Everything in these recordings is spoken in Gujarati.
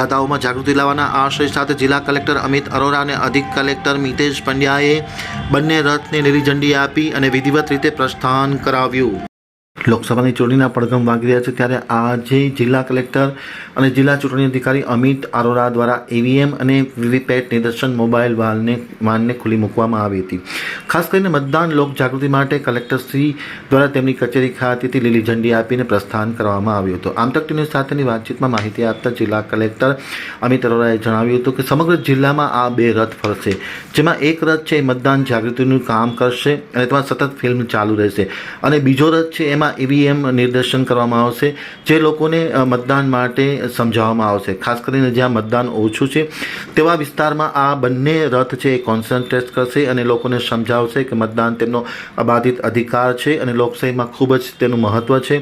મતદાતાઓમાં જાગૃતિ લાવવાના આશય સાથે જિલ્લા કલેક્ટર અમિત અરોરા અને અધિક કલેક્ટર મિતેશ પંડ્યાએ બંને રથને લીલી ઝંડી આપી અને વિધિવત રીતે પ્રસ્થાન કરાવ્યું. લોકસભાની ચૂંટણીના પડઘમ વાગી રહ્યા છે ત્યારે આજે જિલ્લા કલેક્ટર અને જિલ્લા ચૂંટણી અધિકારી અમિત અરોરા દ્વારા ઈવીએમ અને વીવીપેટ નિદર્શન મોબાઈલ વાલને વાનને ખુલ્લી મૂકવામાં આવી હતી. ખાસ કરીને મતદાન લોક જાગૃતિ માટે કલેક્ટરશ્રી દ્વારા તેમની કચેરી ખાતેથી લીલી ઝંડી આપીને પ્રસ્થાન કરવામાં આવ્યું હતું. આમ તક સાથેની વાતચીતમાં માહિતી આપતા જિલ્લા કલેક્ટર અમિત અરોરાએ જણાવ્યું હતું કે સમગ્ર જિલ્લામાં આ બે રથ ફરશે, જેમાં એક રથ છે એ મતદાન જાગૃતિનું કામ કરશે અને તેમાં સતત ફિલ્મ ચાલુ રહેશે અને બીજો રથ છે એમાં ઈવીએમ નિર્દેશન કરવામાં આવશે, જે લોકોને મતદાન માટે સમજાવવામાં આવશે. ખાસ કરીને જ્યાં મતદાન ઓછું છે, તેવા વિસ્તારમાં આ બંને રથ છે એ કોન્સન્ટ્રેટ કરશે અને લોકોને સમજાવશે કે મતદાન તેમનો અબાધિત અધિકાર છે અને લોકશાહીમાં ખૂબ જ તેનું મહત્ત્વ છે.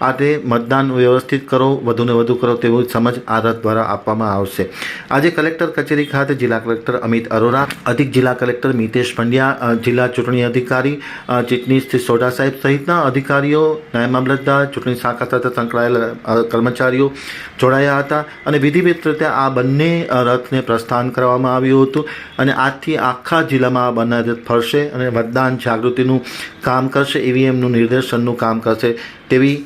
આ તે મતદાન વ્યવસ્થિત કરો, વધુને વધુ કરો તેવું સમજ આ રથ દ્વારા આપવામાં આવશે. આજે કલેક્ટર કચેરી ખાતે જિલ્લા કલેક્ટર અમિત અરોરા, અધિક જિલ્લા કલેક્ટર મિતેશ પંડ્યા જિલ્લા ચૂંટણી અધિકારી ચીટનીશ સોઢા સાહેબ સહિતના અધિકારીઓ નાયબ મામલતદાર, ચૂંટણી શાખા સાથે સંકળાયેલા કર્મચારીઓ જોડાયા હતા અને વિધિવત રીતે આ બંને રથને પ્રસ્થાન કરવામાં આવ્યું હતું અને આજથી આખા જિલ્લામાં આ બંને રથ ફરશે અને મતદાન જાગૃતિનું કામ કરશે, ઈવીએમનું નિર્દેશનનું કામ કરશે તેવી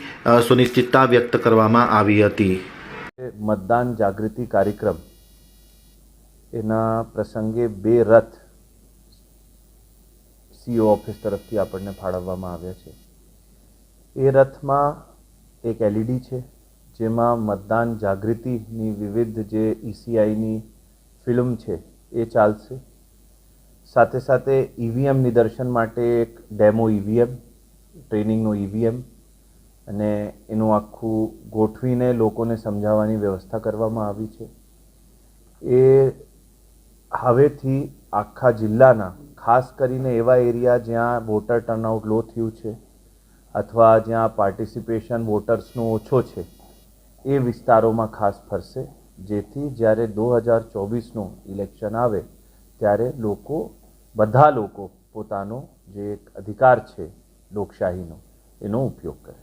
સુનિશ્ચિતતા વ્યક્ત કરવામાં આવી હતી. મતદાન જાગૃતિ કાર્યક્રમ, એના પ્રસંગે બે રથ સીઓ ઓફિસ તરફથી આપણને ફાળવવામાં આવ્યા છે. એ રથમાં એક એલઈડી છે, જેમાં મતદાન જાગૃતિની વિવિધ જે ઈસીઆઈની ફિલ્મ છે, એ ચાલશે. સાથે સાથે ઈવીએમ નિદર્શન માટે એક ડેમો ઈવીએમ ટ્રેનિંગનો ઈવીએમ અને એનું આખું ગોઠવીને લોકોને સમજાવવાની વ્યવસ્થા કરવામાં આવી છે. એ હવેથી આખા જિલ્લાના, ખાસ કરીને એવા એરિયા જ્યાં વોટર ટર્નઆઉટ લો થયું છે અથવા જ્યાં પાર્ટિસિપેશન વોટર્સનો ઓછો છે, એ વિસ્તારોમાં ખાસ ફરશે. જેથી જ્યારે દો હજાર ચોવીસનું ઇલેક્શન આવે, ત્યારે લોકો, બધા લોકો પોતાનો જે એક અધિકાર છે લોકશાહીનો, એનો ઉપયોગ કરે.